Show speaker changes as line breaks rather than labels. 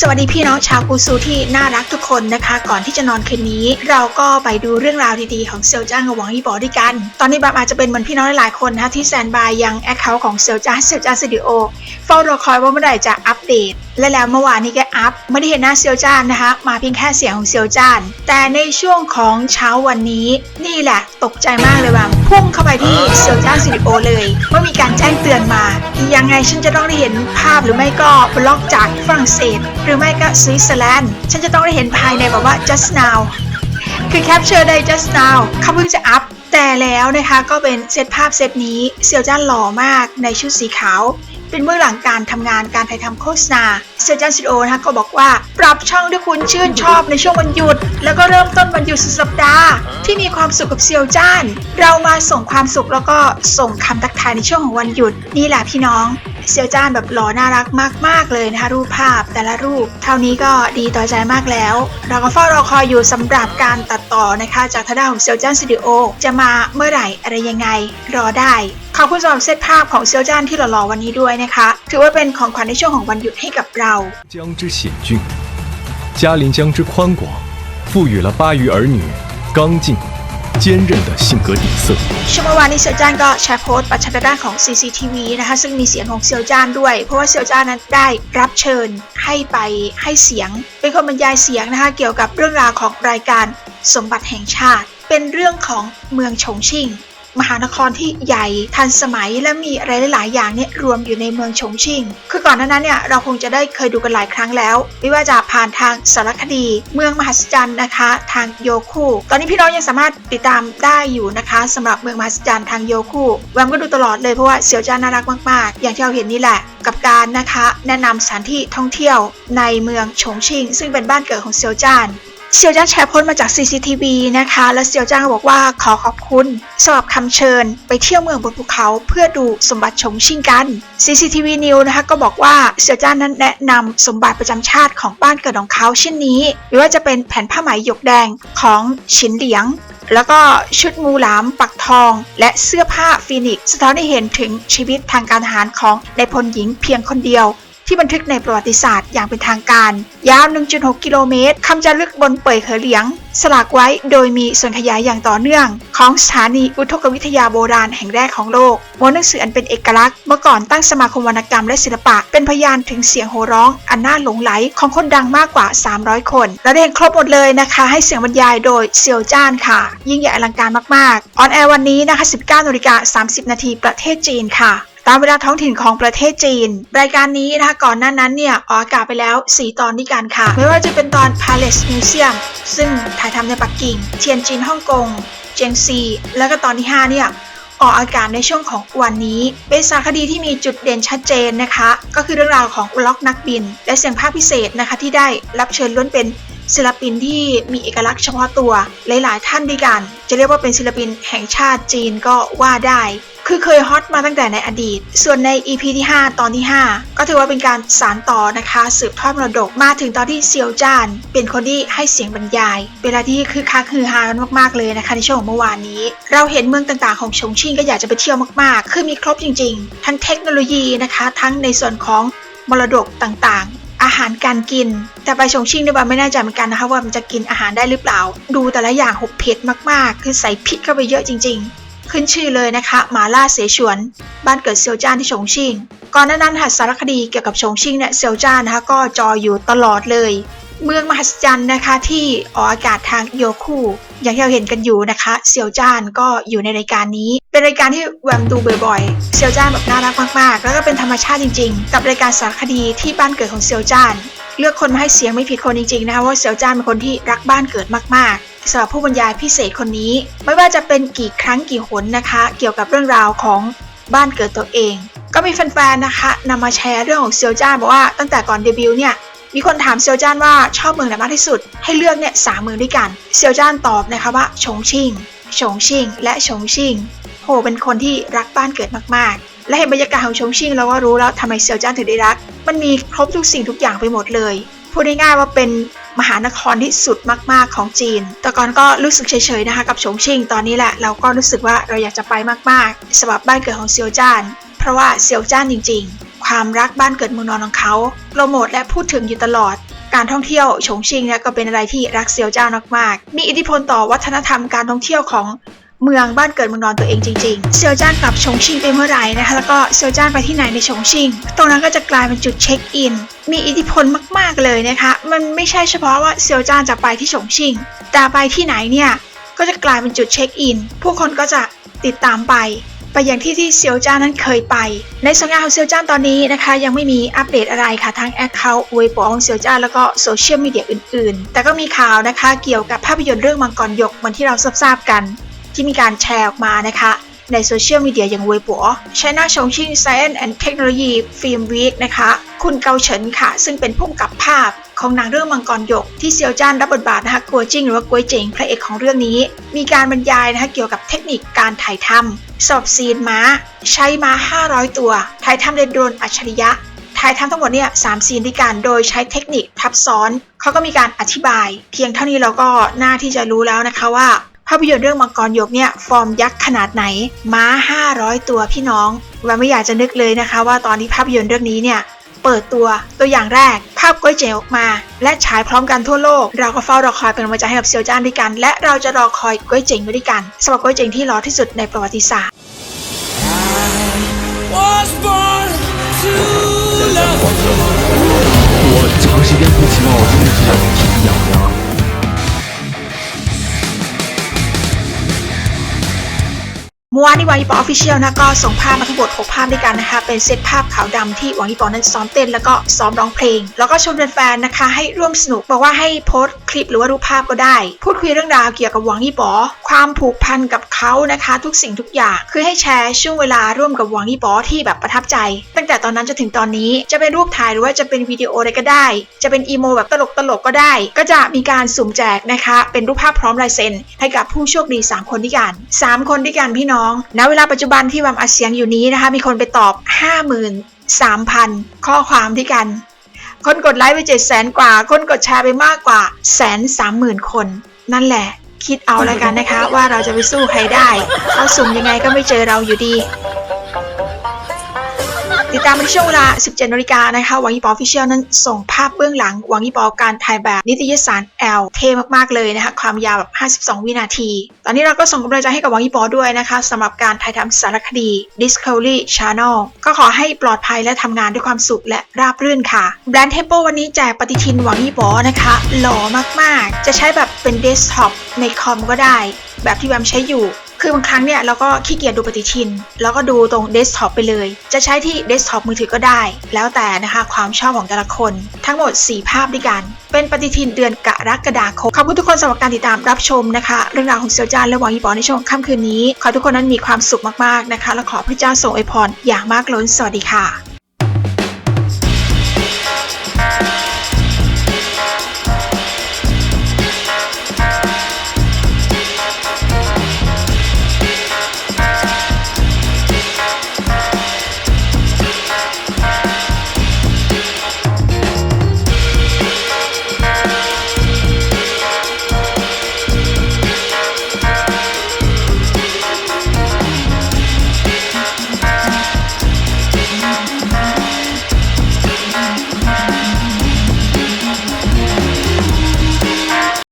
สวัสดีพี่น้องชาวกูซูที่น่ารักทุกคนนะคะ ก่อนที่จะนอนคืนนี้ เราก็ไปดูเรื่องราวดีๆของเซลจ้างกับหวังยี่บอด้วยกัน ตอนนี้แบบอาจจะเป็นเหมือนพี่น้องหลายๆคนนะที่แซนบายยังแอคเคาท์ของเซลจ้าเซลจ้าสตูดิโอเฝ้ารอคอยว่าเมื่อไหร่จะอัปเดต และแล้วเมื่อวานนี้ก็อัพไม่ได้เห็นหน้าเซลจ้านนะคะ มาเพียงแค่เสียงของเซลจ้าน แต่ในช่วงของเช้าวันนี้ นี่แหละ ตกใจมากเลยว่าพุ่งเข้าไปที่เซลจ้าสตูดิโอเลยว่ามีการแจ้งเตือนมายังไงฉันจะต้องได้เห็นภาพหรือไม่ก็บล็อกจากฝรั่งเศสหรือไม่ก็สวิตเซอร์แลนด์ ฉันจะต้องได้เห็นภายในแบบว่า just now คือแคปเจอร์ได้ just now เขาเพิ่งจะอัพ แต่แล้วนะคะก็เป็นเซตภาพเซตนี้เซียวจ้านหล่อมากในชุดสีขาว เป็นเบื้องหลังการทำงานการถ่ายทำโฆษณา เซียวจ้านสตูดิโอนะคะก็บอกว่า ปรับช่องที่คุณชื่นชอบในช่วงวันหยุด แล้วก็เริ่มต้นวันหยุดสุดสัปดาห์ ที่มีความสุขกับเซียวจ้าน เรามาส่งความสุขแล้วก็ส่งคำทักทายในช่วงของวันหยุดนี่แหละพี่น้องเซียวจ้านแบบหล่อน่ารักมาก ๆ เลยนะคะรูปภาพแต่ละรูป เท่านี้ก็ดีต่อใจมากแล้ว เราก็เฝ้ารอคอยอยู่สำหรับการตัดต่อนะคะจากทางด้านของเซียวจ้านสตูดิโอจะมาเมื่อไหร่อะไรยังไงรอได้ขอบคุณสำหรับเซตภาพของเซียวจ้านที่หล่อๆวันนี้ด้วยนะคะ ถือว่าเป็นของขวัญในช่วงของวันหยุดให้กับเร
江之险峻，嘉陵江之宽广，赋予了巴渝儿女刚劲、坚韧的性格底色。
ช่วงเมื่อวานนี้เซียวจ้านก็แชร์โพสต์ประชันด้านของ CCTV นะคะ ซึ่งมีเสียงของเซียวจ้านด้วย เพราะว่าเซียวจ้านนั้นได้รับเชิญให้ไปให้เสียง เป็นคนบรรยายเสียงนะคะ เกี่ยวกับเรื่องราวของรายการสมบัติแห่งชาติ เป็นเรื่องของเมืองฉงชิ่ง มหานครที่ใหญ่ทันสมัยและมีอะไรหลาย ๆ อย่างเนี่ยรวมอยู่ในเมืองฉงชิ่ง คือก่อนหน้านั้นเนี่ยเราคงจะได้เคยดูกันหลายครั้งแล้ว ไม่ว่าจะผ่านทางสารคดี เมืองมหัศจรรย์นะคะ ทางโยคูตอนนี้พี่น้องยังสามารถติดตามได้อยู่นะคะสำหรับเมืองมหัศจรรย์ทางโยคูแวมก็ดูตลอดเลยเพราะว่าเสี่ยวจ้านน่ารักมาก ๆ อย่างที่เราเห็นนี่แหละกับการนะคะ แนะนำสถานที่ท่องเที่ยวในเมืองฉงชิ่ง ซึ่งเป็นบ้านเกิดของเซียวจ้าน เซียวจ้านแชร์โพสต์มาจาก CCTV นะคะ และเซียวจ้านก็บอกว่าขอขอบคุณสำหรับคำเชิญ ไปเที่ยวเมืองบนภูเขาเพื่อดูสมบัติฉงชิ่งกัน CCTV News นะคะก็บอกว่าเซียวจ้านนั้นแนะนำสมบัติประจำชาติของบ้านเกิดของเขาเช่นนี้ไม่ว่าจะเป็นแผ่นผ้าไหมหยกแดงของฉินเหลียง แล้วก็ชุดงูหลามปักทอง และเสื้อผ้าฟีนิกซ์สะท้อนให้เห็นถึงชีวิตทางการทหารของนายพลหญิงเพียงคนเดียว ที่บันทึกในประวัติศาสตร์อย่างเป็นทางการ ยาว 1.6 กิโลเมตรคำจารึกบนเป่ยเหอเหลียง สลักไว้โดยมีส่วนขยายอย่างต่อเนื่อง ของสถานีอุทกวิทยาโบราณแห่งแรกของโลกม้วนหนังสืออันเป็นเอกลักษณ์เมื่อก่อนตั้งสมาคมวรรณกรรมและศิลปะ เป็นพยานถึงเสียงโห่ร้องอันน่าหลงไหลของคนดังมากกว่า 300 คน และได้เห็นครบหมดเลยนะคะ ให้เสียงบรรยายโดยเซียวจ้านค่ะ ยิ่งใหญ่อลังการมากๆออนแอร์วันนี้นะคะ 19นาฬิกา30 นาทีประเทศจีนค่ะ ตามเวลาท้องถิ่นของประเทศจีน รายการนี้นะคะก่อนหน้านั้นเนี่ยออกอากาศไปแล้ว 4 ตอนด้วยกันค่ะ ไม่ว่าจะเป็นตอน Palace Museum ซึ่งถ่ายทำในปักกิ่ง เทียนจินฮ่องกง เจียงซี แล้วก็ตอนที่ 5 เนี่ยออกอากาศในช่วงของวันนี้เป็นสารคดีที่มีจุดเด่นชัดเจนนะคะ ก็คือเรื่องราวของอุล็อกนักบิน และเสียงภาคพิเศษนะคะที่ได้รับเชิญล้วนเป็นศิลปินที่มีเอกลักษณ์เฉพาะตัวหลาย ๆ ท่านด้วยกัน จะเรียกว่าเป็นศิลปินแห่งชาติจีนก็ว่าได้ คือเคยฮอตมาตั้งแต่ในอดีต ส่วนใน EP ที่ 5 ตอนที่ 5 ก็ถือว่าเป็นการสานต่อนะคะ สืบทอดมรดกมาถึงตอนที่เซียวจาน เป็นคนที่ให้เสียงบรรยาย เวลาที่คือคักฮือฮากันมากๆเลยนะคะในช่วงของเมื่อวานนี้ เราเห็นเมืองต่างๆของชงชิ่งก็อยากจะไปเที่ยวมากๆ คือมีครบจริง ๆ ทั้งเทคโนโลยีนะคะ ทั้งในส่วนของมรดกต่างๆอาหารการกิน แต่ไปชงชิ่งเนี่ยว่าไม่แน่ใจเหมือนกันนะคะว่ามันจะกินอาหารได้หรือเปล่า ดูแต่ละอย่างหกเผ็ดมากๆ คือใส่พริกเข้าไปเยอะจริงๆ ขึ้นชื่อเลยนะคะหมาล่าเสฉวน บ้านเกิดเซียวจ้านที่ชงชิ่ง ก่อนหน้านั้นหัดสารคดีเกี่ยวกับชงชิ่งเนี่ยเซียวจ้านนะคะก็จออยู่ตลอดเลย เมืองมหัศจรรย์นะคะที่ออกอากาศทางโยคูอย่างที่เราเห็นกันอยู่นะคะเซียวจ้านก็อยู่ในรายการนี้ เป็นรายการที่แวมดูบ่อยๆเซียวจ้านแบบน่ารักมากๆ แล้วก็เป็นธรรมชาติจริง ๆ กับรายการสารคดีที่บ้านเกิดของเซียวจ้าน เลือกคนมาให้เสียงไม่ผิดคนจริงๆนะคะว่าเซียวจ้านเป็นคนที่รักบ้านเกิดมากๆ สำหรับผู้บรรยายพิเศษคนนี้ ไม่ว่าจะเป็นกี่ครั้งกี่หนนะคะ เกี่ยวกับเรื่องราวของบ้านเกิดตัวเอง ก็มีแฟนๆนะคะนำมาแชร์เรื่องของเซียวจ้านบอกว่าตั้งแต่ก่อนเดบิวต์เนี่ยมีคนถามเซียวจ้านว่าชอบเมืองไหนมากที่สุด ให้เลือกเนี่ยสามเมืองด้วยกันเซียวจ้านตอบนะคะว่าชงชิงชงชิงและชงชิงโหเป็นคนที่รักบ้านเกิดมากๆ และเห็นบรรยากาศของชงชิงเราก็รู้แล้วทำไมเซียวจ้านถึงได้รัก มันมีครบทุกสิ่งทุกอย่างไปหมดเลยพูดง่ายๆว่าเป็น มหานครที่สุดมากๆของจีน แต่ก่อนก็รู้สึกเฉยๆนะคะกับฉงชิ่งตอนนี้แหละเราก็รู้สึกว่าเราอยากจะไปมากๆสำหรับบ้านเกิดของเซียวจ้าน เพราะว่าเซียวจ้านจริง ๆ ความรักบ้านเกิดเมืองนอนของเขาโปรโมทและพูดถึงอยู่ตลอดการท่องเที่ยวฉงชิ่งเนี่ยก็เป็นอะไรที่รักเซียวจ้ามากๆ มีอิทธิพลต่อวัฒนธรรมการท่องเที่ยวของ เมืองบ้านเกิดเมืองนอนตัวเองจริงๆ เซียวจ้านกลับฉงชิ่งไปเมื่อไหร่นะคะแล้วก็เซียวจ้านไปที่ไหนในฉงชิ่ง ตรงนั้นก็จะกลายเป็นจุดเช็คอิน มีอิทธิพลมากๆเลยนะคะ มันไม่ใช่เฉพาะว่าเซียวจ้านจะไปที่ฉงชิ่ง แต่ไปที่ไหนเนี่ยก็จะกลายเป็นจุดเช็คอิน ผู้คนก็จะติดตามไป ไปอย่างที่ที่เซียวจ้านนั้นเคยไป ในสัญญาของเซียวจ้านตอนนี้นะคะ ยังไม่มีอัปเดตอะไรค่ะทางแอคเคาท์เว็บของเซียวจ้านแล้วก็โซเชียลมีเดียอื่นๆ แต่ก็มีข่าวนะคะเกี่ยวกับภาพยนตร์เรื่องมังกรยกเหมือนที่เราทราบกัน ที่มีการแชร์ออกมานะคะในโซเชียลมีเดียอย่างเว็บปัว China Chongqing Science and Technology Film Week นะคะ คุณเกาเฉินค่ะ ซึ่งเป็นผู้กำกับภาพของหนังเรื่องมังกรหยก ที่เซียวจ้านรับบทบาทนะคะกัวจิ้งหรือว่ากัวเจ๋งพระเอกของเรื่องนี้ มีการบรรยายนะคะเกี่ยวกับเทคนิคการถ่ายทำสอบซีนม้า ใช้ม้า 500 ตัว ถ่ายทำโดยโดรนอัจฉริยะถ่ายทำทั้งหมดเนี่ยสามซีนด้วยกันโดยใช้เทคนิคทับซ้อน เขาก็มีการอธิบาย เพียงเท่านี้เราก็น่าที่จะรู้แล้วนะคะว่า ภาพยนตร์เรื่องมังกรยกเนี่ยฟอร์มยักษ์ขนาดไหน ม้า 500 ตัวพี่น้องว่าไม่อยากจะนึกเลยนะคะว่าตอนที่ภาพยนตร์เรื่องนี้เนี่ยเปิดตัวตัวอย่างแรก ภาพก้อยเจ๋งออกมา และฉายพร้อมกันทั่วโลก เราก็เฝ้ารอคอยเป็นกำลังใจให้กับเซียวจ้านด้วยกัน และเราจะรอคอยก้อยเจ๋งไปด้วยกันสำหรับก้อยเจ๋งที่รอที่สุดในประวัติศาสตร์ มื่อวานนี้วังอีปออฟฟิเชียลนะก็ส่งภาพมาทั้งหมด6ภาพด้วยกันนะคะ เป็นเซตภาพขาวดำที่วังอีปอนั้นซ้อมเต้นแล้วก็ซ้อมร้องเพลง แล้วก็ชวนแฟนๆนะคะ ให้ร่วมสนุกบอกว่าให้โพสต์คลิปหรือว่ารูปภาพก็ได้ พูดคุยเรื่องราวเกี่ยวกับวังอีปอความผูกพันกับเขานะคะ ทุกสิ่งทุกอย่าง คือให้แชร์ช่วงเวลาร่วมกับวังอีปอที่แบบประทับใจต แต่ตอนนั้นจนถึงตอนนี้ จะเป็นรูปถ่ายหรือว่าจะเป็นวิดีโออะไรก็ได้ จะเป็นอีโมแบบตลกๆก็ได้ ก็จะมีการสุ่มแจกนะคะ เป็นรูปภาพพร้อมลายเซ็น ให้กับผู้โชคดี 3 คนด้วยกัน 3 คนด้วยกันพี่น้องณเวลาปัจจุบันที่วัมอัดเสียงอยู่นี้นะคะ มีคนไปตอบ 53,000 ข้อความด้วยกันคนกดไลค์ไป7 0 0 0 0กว่า คนกดแชร์ไปมากกว่าแสนสามหมื่นคน นั่นแหละ คิดเอาแล้วกันนะคะ ว่าเราจะไปสู้ใครได้เขาสุ่มยังไงก็ไม่เจอเราอยู่ดี ติดตามในช่วงเวลา 17นาฬิกานะคะวังอีปออฟฟิเชียลนั้นส่งภาพเบื้องหลังวังอีปอการถ่ายแบบนิตยสาร L เท่มากๆเลยนะคะความยาวแบบ 52 วินาที ตอนนี้เราก็ส่งกำลังใจให้กับวังอีปอด้วยนะคะสำหรับการถ่ายทำสารคดี Discovery Channel ก็ขอให้ปลอดภัยและทำงานด้วยความสุขและราบรื่นค่ะแบรนด์เทมโปวันนี้แจกปฏิทินวังอีปอนะคะหล่อมากๆ จะใช้แบบเป็นเดสก์ท็อปในคอมก็ได้ แบบที่แวมใช้อยู่ คือบางครั้งเนี่ยเราก็ขี้เกียจดูปฏิทิน แล้วก็ดูตรงเดสก์ท็อปไปเลย จะใช้ที่เดสก์ท็อปมือถือก็ได้ แล้วแต่นะคะความชอบของแต่ละคน ทั้งหมด 4 ภาพด้วยกัน เป็นปฏิทินเดือนกรกฎาคม ขอบคุณทุกคนสำหรับการติดตามรับชมนะคะ เรื่องราวของเซียวจานและหวังอีปอในช่วงค่ำคืนนี้ ขอทุกคนนั้นมีความสุขมากๆนะคะ และขอพระเจ้าทรงอวยพรอย่างมากล้น สวัสดีค่ะ